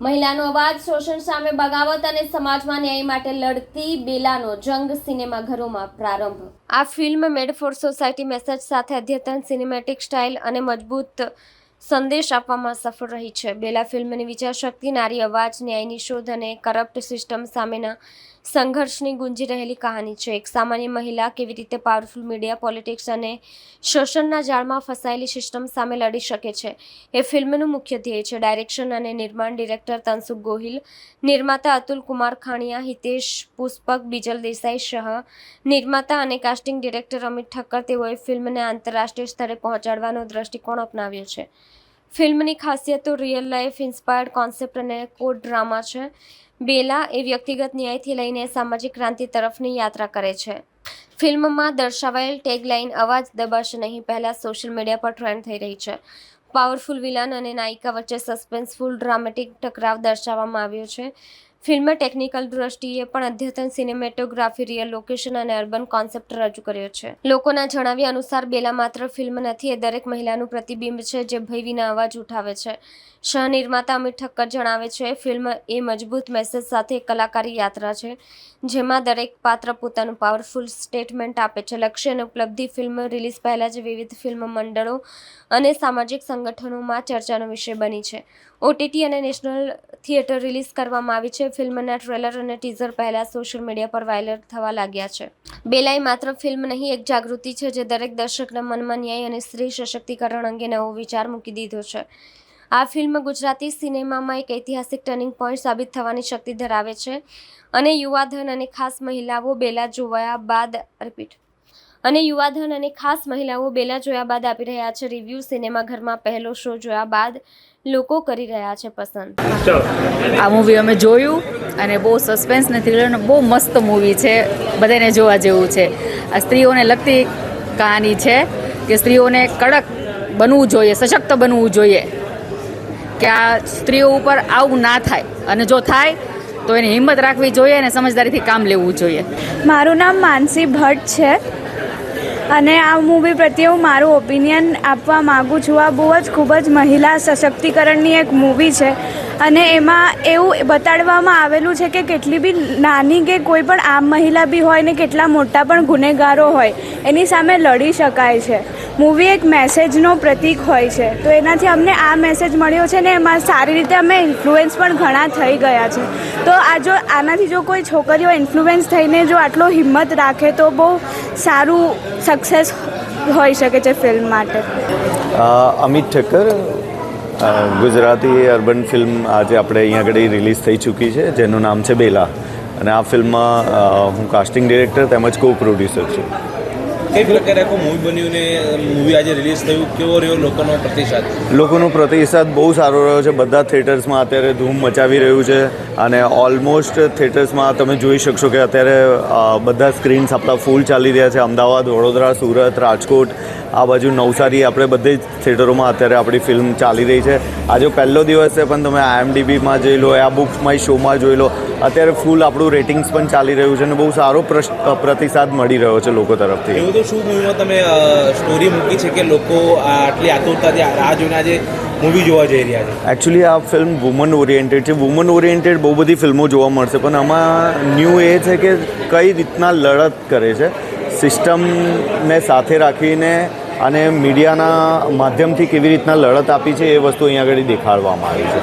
મહિલાનો અવાજ, શોષણ સામે બગાવત અને સમાજમાં ન્યાય માટે લડતી બેલાનો જંગ સિનેમાઘરોમાં પ્રારંભ. આ film made for society message સાથે અદ્યતન સિનેમેટિક સ્ટાઇલ અને મજબૂત સંદેશ આપવામાં સફળ રહી છે. બેલા ફિલ્મની વિચારશક્તિ, નારી અવાજ, ન્યાયની શોધ અને કરપ્ટ સિસ્ટમ સામેના સંઘર્ષની ગુંજી રહેલી કહાની છે. એક સામાન્ય મહિલા કેવી રીતે પાવરફુલ મીડિયા પોલિટિક્સ અને શોષણના જાળમાં ફસાયેલી સિસ્ટમ સામે લડી શકે છે, એ ફિલ્મનું મુખ્ય ધ્યેય છે. ડાયરેક્શન અને નિર્માણ ડિરેક્ટર તનસુખ ગોહિલ, નિર્માતા અતુલ કુમાર ખાણિયા, હિતેશ પુષ્પક, બીજલ દેસાઈ શાહ નિર્માતા અને કાસ્ટિંગ ડિરેક્ટર અમિત ઠક્કર તેઓએ ફિલ્મને આંતરરાષ્ટ્રીય સ્તરે પહોંચાડવાનો દ્રષ્ટિકોણ અપનાવ્યો છે. ફિલ્મની ખાસિયતો રિયલ લાઈફ ઇન્સ્પાયર્ડ કોન્સેપ્ટ અને કોડ ડ્રામા છે. બેલા એ વ્યક્તિગત ન્યાયથી લઈને સામાજિક ક્રાંતિ તરફની યાત્રા કરે છે. ફિલ્મમાં દર્શાવાયેલ ટેગલાઇન અવાજ દબાશે નહીં, પહેલાં સોશિયલ મીડિયા પર ટ્રેન્ડ થઈ રહી છે. પાવરફુલ વિલન અને નાયિકા વચ્ચે સસ્પેન્સફુલ ડ્રામેટિક ટકરાવ દર્શાવવામાં આવ્યો છે. ફિલ્મ ટેકનિકલ દ્રષ્ટિએ પણ અદ્યતન સિનેમેટોગ્રાફી રિયલ લોકેશન અને અર્બન કોન્સેપ્ટ રજૂ કર્યો છે. લોકોના જણાવ્યા અનુસાર, બેલા માત્ર ફિલ્મ નથી, એ દરેક મહિલાનું પ્રતિબિંબ છે જે ભય વિના અવાજ ઉઠાવે છે. સહનિર્માતા અમિત ઠક્કર જણાવે છે, ફિલ્મ એ મજબૂત મેસેજ સાથે એક કલાકારી યાત્રા છે, જેમાં દરેક પાત્ર પોતાનું પાવરફુલ સ્ટેટમેન્ટ આપે છે. લક્ષ્ય અને ઉપલબ્ધિ ફિલ્મ રિલીઝ પહેલાં જ વિવિધ ફિલ્મ મંડળો અને સામાજિક સંગઠનોમાં ચર્ચાનો વિષય બની છે. ઓટીટી અને નેશનલ થિયેટર રિલીઝ કરવામાં આવી છે. ફિલ્મના ટ્રેલર અને ટીઝર પહેલા સોશિયલ મીડિયા પર વાયરલ થવા લાગ્યા છે. બેલાઈ માત્ર ફિલ્મ નહીં, એક જાગૃતિ છે જે દરેક દર્શકના મનમાં ન્યાય અને સ્ત્રી સશક્તિકરણ અંગે નવો વિચાર મૂકી દીધો છે. આ ફિલ્મ ગુજરાતી સિનેમામાં એક ઐતિહાસિક ટર્નિંગ પોઈન્ટ સાબિત થવાની શક્તિ ધરાવે છે અને યુવાધન અને ખાસ મહિલાઓ બેલા જોયા બાદ, રિપીટ અને યુવાધન અને ખાસ મહિલાઓ બેલા જોયા બાદ આપી રહ્યા છે રિવ્યૂ. સિનેમાઘરમાં પહેલો શો જોયા બાદ લોકો કરી રહ્યા છે પસંદ. આ મૂવી અમે જોયું અને બહુ સસ્પેન્સ ને થ્રિલર બહુ મસ્ત મૂવી છે. બધાને જોવા જેવું છે. આ સ્ત્રીઓને લગતી કહાની છે કે સ્ત્રીઓને કડક બનવું જોઈએ સશક્ત બનવું જોઈએ. કે આ સ્ત્રીઓ ઉપર આવું ના થાય. અને જો થાય તો એની હિંમત રાખવી જોઈએ અને સમજદારીથી કામ લેવું જોઈએ. મારું નામ માનસી ભટ્ટ છે. અને આ મૂવી પ્રત્યે હું મારું ઓપિનિયન આપવા માગું છું. આ બહુ જ ખૂબ જ મહિલા સશક્તિકરણની એક મૂવી છે. અને એમાં એવું બતાડવામાં આવેલું છે કે કેટલી બી નાની કે કોઈ પણ આમ મહિલા બી હોય ને કેટલા મોટા પણ ગુનેગારો હોય, એની સામે લડી શકાય છે. મૂવી એક મેસેજનો પ્રતીક હોય છે. તો એનાથી અમને આ મેસેજ મળ્યો છે ને એમાં સારી રીતે અમે ઇન્ફ્લુએન્સ પણ ઘણા થઈ ગયા છે. તો આ જો આનાથી જો કોઈ છોકરીઓ ઇન્ફ્લુએન્સ થઈને જો આટલો હિંમત રાખે તો બહુ સારું સક્સેસ હોઈ શકે છે ફિલ્મ માટે. અમિત ઠક્કર ગુજરાતી અર્બન ફિલ્મ આજે આપણે અહીંયા આગળ રિલીઝ થઈ ચૂકી છે, જેનું નામ છે બેલા. અને આ ફિલ્મમાં હું કાસ્ટિંગ ડિરેક્ટર તેમજ કો પ્રોડ્યુસર છું. કઈ પ્રકારે આખું મૂવી બન્યું ને મૂવી આજે રિલીઝ થયું? કેવો રહ્યો લોકોનો પ્રતિસાદ? લોકોનો પ્રતિસાદ બહુ સારો રહ્યો છે. બધા થિયેટર્સમાં અત્યારે ધૂમ મચાવી રહ્યું છે અને ઓલમોસ્ટ થિયેટર્સમાં તમે જોઈ શકશો કે અત્યારે બધા સ્ક્રીન્સ આપણા ફૂલ ચાલી રહ્યા છે. અમદાવાદ વડોદરા સુરત રાજકોટ આ બાજુ નવસારી આપણે બધે જ થિયેટરોમાં અત્યારે આપણી ફિલ્મ ચાલી રહી છે. આજે પહેલો દિવસ છે પણ તમે આઈએમડીબીમાં જોઈ લો આ બુક માય શોમાં જોઈ લો અત્યારે ફૂલ આપણું રેટિંગ્સ પણ ચાલી રહ્યું છે અને બહુ સારો પ્રતિસાદ મળી રહ્યો છે લોકો તરફથી. તો શું મૂવીમાં તમે સ્ટોરી મૂકી છે કે લોકો આટલી આતુરતાથી રાહ જોઈને આજે મૂવી જોવા જઈ રહ્યા છે? એકચ્યુઅલી આ ફિલ્મ વુમન ઓરિએન્ટેડ છે. વુમન ઓરિએન્ટેડ બહુ બધી ફિલ્મો જોવા મળશે, પણ આમાં ન્યૂ એ છે કે કઈ રીતના લડત કરે છે. સિસ્ટમને સાથે રાખીને અને મીડિયાના માધ્યમથી કેવી રીતના લડત આપી છે એ વસ્તુ અહીંયા આગળ દેખાડવામાં આવી છે.